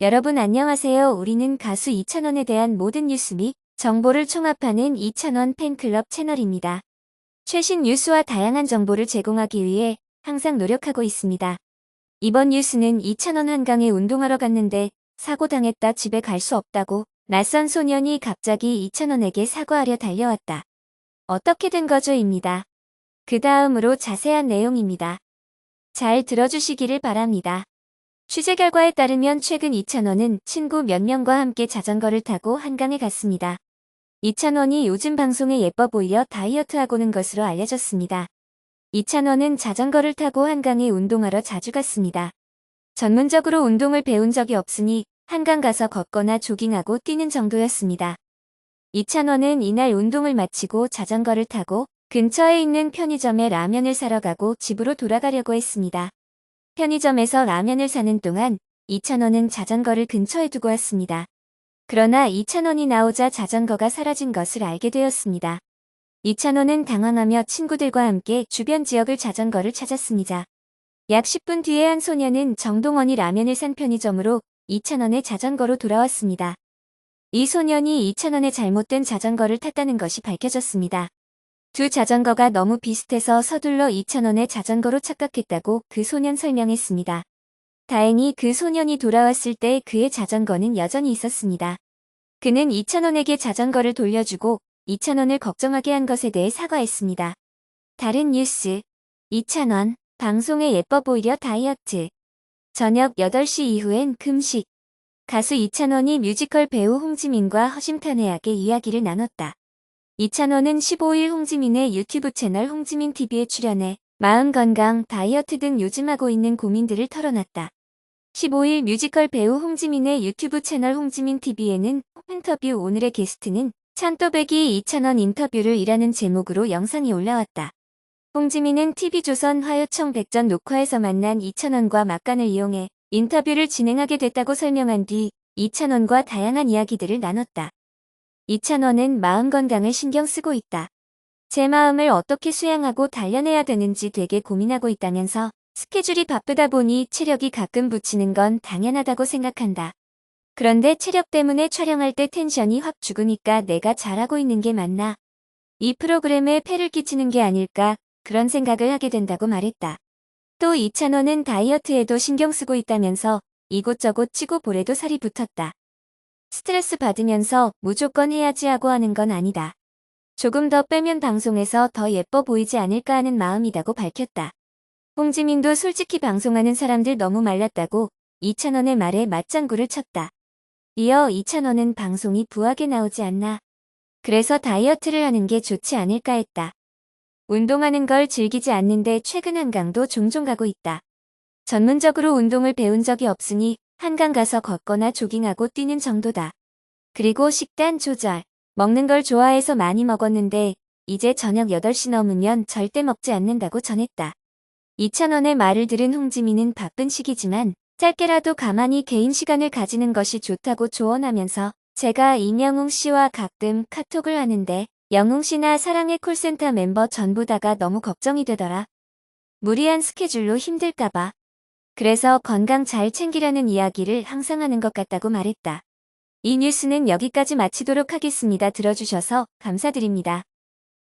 여러분 안녕하세요. 우리는 가수 이찬원에 대한 모든 뉴스 및 정보를 총합하는 이찬원 팬클럽 채널입니다. 최신 뉴스와 다양한 정보를 제공하기 위해 항상 노력하고 있습니다. 이번 뉴스는 이찬원 한강에 운동하러 갔는데 사고 당했다 집에 갈 수 없다고 낯선 소년이 갑자기 이찬원에게 사과하려 달려왔다. 어떻게 된 거죠?입니다. 그 다음으로 자세한 내용입니다. 잘 들어주시기를 바랍니다. 취재 결과에 따르면 최근 이찬원은 친구 몇 명과 함께 자전거를 타고 한강에 갔습니다. 이찬원이 요즘 방송에 예뻐 보이려 다이어트하고는 것으로 알려졌습니다. 이찬원은 자전거를 타고 한강에 운동하러 자주 갔습니다. 전문적으로 운동을 배운 적이 없으니 한강 가서 걷거나 조깅하고 뛰는 정도였습니다. 이찬원은 이날 운동을 마치고 자전거를 타고 근처에 있는 편의점에 라면을 사러 가고 집으로 돌아가려고 했습니다. 편의점에서 라면을 사는 동안 이찬원은 자전거를 근처에 두고 왔습니다. 그러나 이찬원이 나오자 자전거가 사라진 것을 알게 되었습니다. 이찬원은 당황하며 친구들과 함께 주변 지역을 자전거를 찾았습니다. 약 10분 뒤에 한 소녀는 정동원이 라면을 산 편의점으로 이찬원의 자전거로 돌아왔습니다. 이 소년이 이찬원의 잘못된 자전거를 탔다는 것이 밝혀졌습니다. 두 자전거가 너무 비슷해서 서둘러 이찬원의 자전거로 착각했다고 그 소년 설명했습니다. 다행히 그 소년이 돌아왔을 때 그의 자전거는 여전히 있었습니다. 그는 이찬원에게 자전거를 돌려주고 이찬원을 걱정하게 한 것에 대해 사과했습니다. 다른 뉴스 이찬원 방송에 예뻐 보이려 다이어트 저녁 8시 이후엔 금식 가수 이찬원이 뮤지컬 배우 홍지민과 허심탄회하게 이야기를 나눴다. 이찬원은 15일 홍지민의 유튜브 채널 홍지민TV에 출연해 마음 건강, 다이어트 등 요즘 하고 있는 고민들을 털어놨다. 15일 뮤지컬 배우 홍지민의 유튜브 채널 홍지민TV에는 인터뷰 오늘의 게스트는 찬또배기 이찬원 인터뷰를 이라는 제목으로 영상이 올라왔다. 홍지민은 TV조선 화요청 백전 녹화에서 만난 이찬원과 막간을 이용해 인터뷰를 진행하게 됐다고 설명한 뒤 이찬원과 다양한 이야기들을 나눴다. 이찬원은 마음 건강을 신경 쓰고 있다. 제 마음을 어떻게 수양하고 단련해야 되는지 되게 고민하고 있다면서 스케줄이 바쁘다 보니 체력이 가끔 붙이는 건 당연하다고 생각한다. 그런데 체력 때문에 촬영할 때 텐션이 확 죽으니까 내가 잘하고 있는 게 맞나? 이 프로그램에 폐를 끼치는 게 아닐까 그런 생각을 하게 된다고 말했다. 또 이찬원은 다이어트에도 신경 쓰고 있다면서 이곳저곳 찌고 볼에도 살이 붙었다. 스트레스 받으면서 무조건 해야지 하고 하는 건 아니다. 조금 더 빼면 방송에서 더 예뻐 보이지 않을까 하는 마음이라고 밝혔다. 홍지민도 솔직히 방송하는 사람들 너무 말랐다고 이찬원의 말에 맞장구를 쳤다. 이어 이찬원은 방송이 부하게 나오지 않나. 그래서 다이어트를 하는 게 좋지 않을까 했다. 운동하는 걸 즐기지 않는데 최근 한강도 종종 가고 있다. 전문적으로 운동을 배운 적이 없으니 한강 가서 걷거나 조깅하고 뛰는 정도다. 그리고 식단 조절. 먹는 걸 좋아해서 많이 먹었는데 이제 저녁 8시 넘으면 절대 먹지 않는다고 전했다. 이찬원의 말을 들은 홍지민은 바쁜 시기지만 짧게라도 가만히 개인 시간을 가지는 것이 좋다고 조언하면서 제가 이명웅 씨와 가끔 카톡을 하는데 영웅 씨나 사랑의 콜센터 멤버 전부 다가 너무 걱정이 되더라. 무리한 스케줄로 힘들까봐. 그래서 건강 잘 챙기라는 이야기를 항상 하는 것 같다고 말했다. 이 뉴스는 여기까지 마치도록 하겠습니다. 들어주셔서 감사드립니다.